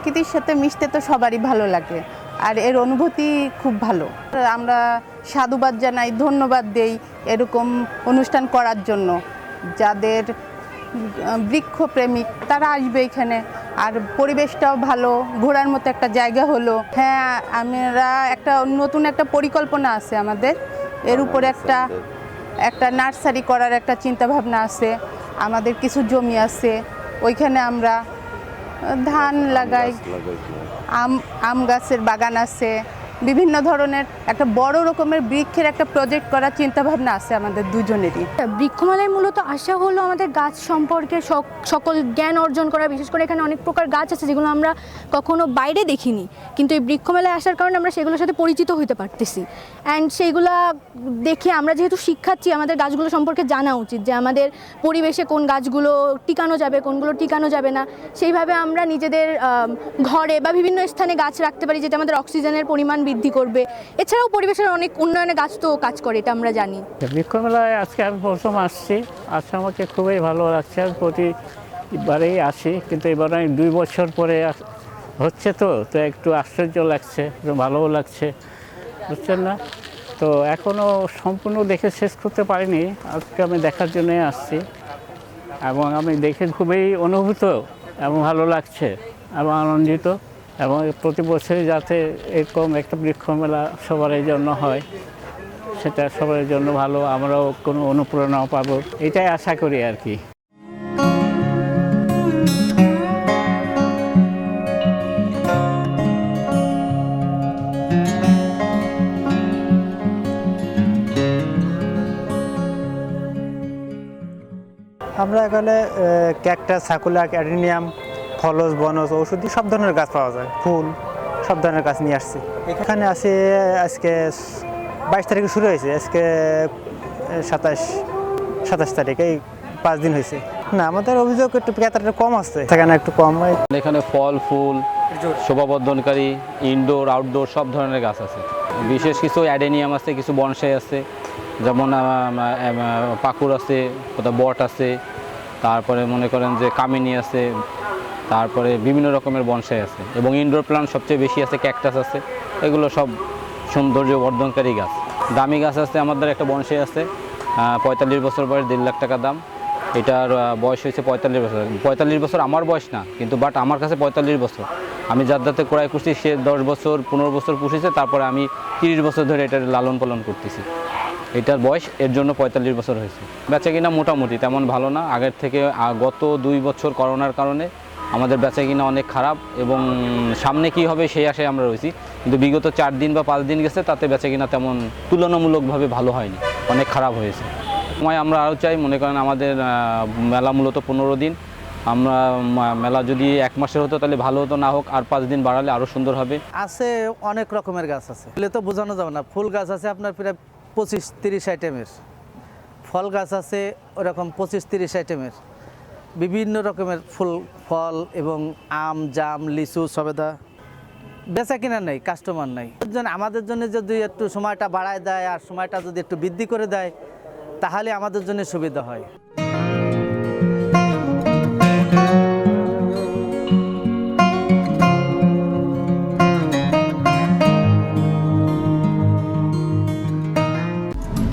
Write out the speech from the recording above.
প্রকৃতির সাথে মিশতে তো সবারই ভালো লাগে, আর এর অনুভূতি খুব ভালো। আমরা সাধুবাদ জানাই, ধন্যবাদ দেই এরকম অনুষ্ঠান করার জন্য। যাদের বৃক্ষ প্রেমিক, তারা আসবে এখানে, আর পরিবেশটাও ভালো, ঘোরার মতো একটা জায়গা হলো। হ্যাঁ আমরা একটা নতুন একটা পরিকল্পনা আছে আমাদের। এর উপরে একটা একটা নার্সারি করার একটা চিন্তা ভাবনা আছে। আমাদের কিছু জমি আছে। ওইখানে আমরা ধান লাগাই। আম আম গাছের বাগান আছে। বিভিন্ন ধরনের একটা বড় রকমের বৃক্ষের একটা প্রজেক্ট করার চিন্তা ভাবনা আছে আমাদের দুজনেরই। বৃক্ষমালায় মূলত আশা হলো আমাদের গাছ সম্পর্কে সক- সকল জ্ঞান অর্জন করা, বিশেষ করে এখানে অনেক প্রকার গাছ আছে যেগুলো আমরা কখনো বাইরে দেখিনি। কিন্তু এই বৃক্ষমেলায় আসার কারণে আমরা সেগুলোর সাথে পরিচিত হতে পারতেছি। অ্যান্ড সেইগুলা দেখে আমরা যেহেতু শিক্ষার্থী, আমাদের গাছগুলো সম্পর্কে জানা উচিত যে আমাদের পরিবেশে কোন গাছগুলো টিকানো যাবে, কোনগুলো টিকানো যাবে না। সেইভাবে আমরা নিজেদের ঘরে বা বিভিন্ন স্থানে গাছ রাখতে পারি যেটা আমাদের অক্সিজেনের পরিমাণ বৃদ্ধি করবে। এছাড়াও পরিবেশের অনেক উন্নয়নে গাছ তো কাজ করে, এটা আমরা জানি। বৃক্ষমেলায় আজকে আমি প্রথম আসছি। আজকে আমাকে খুবই ভালো লাগছে। আমি প্রতিবারেই আসি, কিন্তু এবার আমি দুই বছর পরে হচ্ছে তো তো একটু আশ্চর্য লাগছে ভালোও লাগছে, বুঝছেন না? তো এখনও সম্পূর্ণ দেখে শেষ করতে পারিনি। আজকে আমি দেখার জন্যই আসছি। এবং আমি দেখে খুবই অনুভূত এবং ভালো লাগছে এবং আনন্দিত। এবং প্রতি বছরই যাতে এরকম একটা বৃক্ষ মেলা সবার জন্য হয়, সেটা সবার জন্য ভালো, আমরাও কোনো অনুপ্রেরণাও পাবো, এটাই আশা করি আর কি। আমরা এখানে ক্যাকটাস সাকুলা অ্যাডিনিয়াম ফলস, বনস, ঔষধি সব ধরনের গাছ পাওয়া যায়। ফুল, সব ধরনের গাছ নিয়ে আসছি। এখানে আছে আজকে বাইশ তারিখে শুরু হয়েছে, আজকে সাতাশ সাতাশ তারিখ, এই পাঁচ দিন হয়েছে। না, আমাদের অভিযোগ একটু ক্রেতাটা কম আসছে সেখানে একটু কম। হয় এখানে ফল, ফুল শোভাবর্ধনকারী ইনডোর আউটডোর সব ধরনের গাছ আছে। বিশেষ কিছু অ্যাডেনিয়াম আছে, কিছু বনসাই আছে, যেমন পাকুর আছে, কোথাও বট আছে, তারপরে মনে করেন যে কামিনী আছে তারপরে বিভিন্ন রকমের বনসাই আছে এবং ইনডোর প্লান্ট সবচেয়ে বেশি আছে ক্যাকটাস আছে। এগুলো সব সৌন্দর্য বর্ধনকারী গাছ। দামি গাছ আছে আমাদের একটা বনসাই আছে পঁয়তাল্লিশ বছর বয়স, দেড় লাখ টাকা দাম। এটার বয়স হয়েছে পঁয়তাল্লিশ বছর। পঁয়তাল্লিশ বছর আমার বয়স না, কিন্তু বাট আমার কাছে পঁয়তাল্লিশ বছর। আমি যার দাতে ক্রয় করছি, সে দশ বছর, পনেরো বছর পুষেছে, তারপরে আমি তিরিশ বছর ধরে এটার লালন পালন করতেছি। এটার বয়স, এর জন্য পঁয়তাল্লিশ বছর হয়েছে। বেচা কিনা মোটামুটি, তেমন ভালো না। আগের থেকে গত দুই বছর করোনার কারণে আমাদের বেচা কিনা অনেক খারাপ এবং সামনে কি হবে সেই আশায় আমরা রয়েছি। কিন্তু বিগত চার দিন বা পাঁচ দিন গেছে, তাতে বেচা কিনা তেমন তুলনামূলকভাবে ভালো হয়নি, অনেক খারাপ হয়েছে। সময় আমরা আরও চাই, মনে করেন আমাদের মেলা মূলত পনেরো দিন। আমরা মেলা যদি এক মাসের হতো তাহলে ভালো হতো, না হোক আর পাঁচ দিন বাড়ালে আরও সুন্দর হবে। আছে অনেক রকমের গাছ আছে, এগুলো তো বোঝানো যাবে না। ফুল গাছ আছে আপনার প্রায় পঁচিশ তিরিশ আইটেমের ফল গাছ আছে ওরকম পঁচিশ তিরিশ আইটেমের বিভিন্ন রকমের ফুল, ফল এবং আম, জাম, লিচু, সবেদা বেচা কিনা নেই কাস্টমার নেই। আমাদের জন্য যদি একটু সময়টা বাড়ায় দেয় আর সময়টা যদি একটু বৃদ্ধি করে দেয়, তাহলে আমাদের জন্য সুবিধা হয়।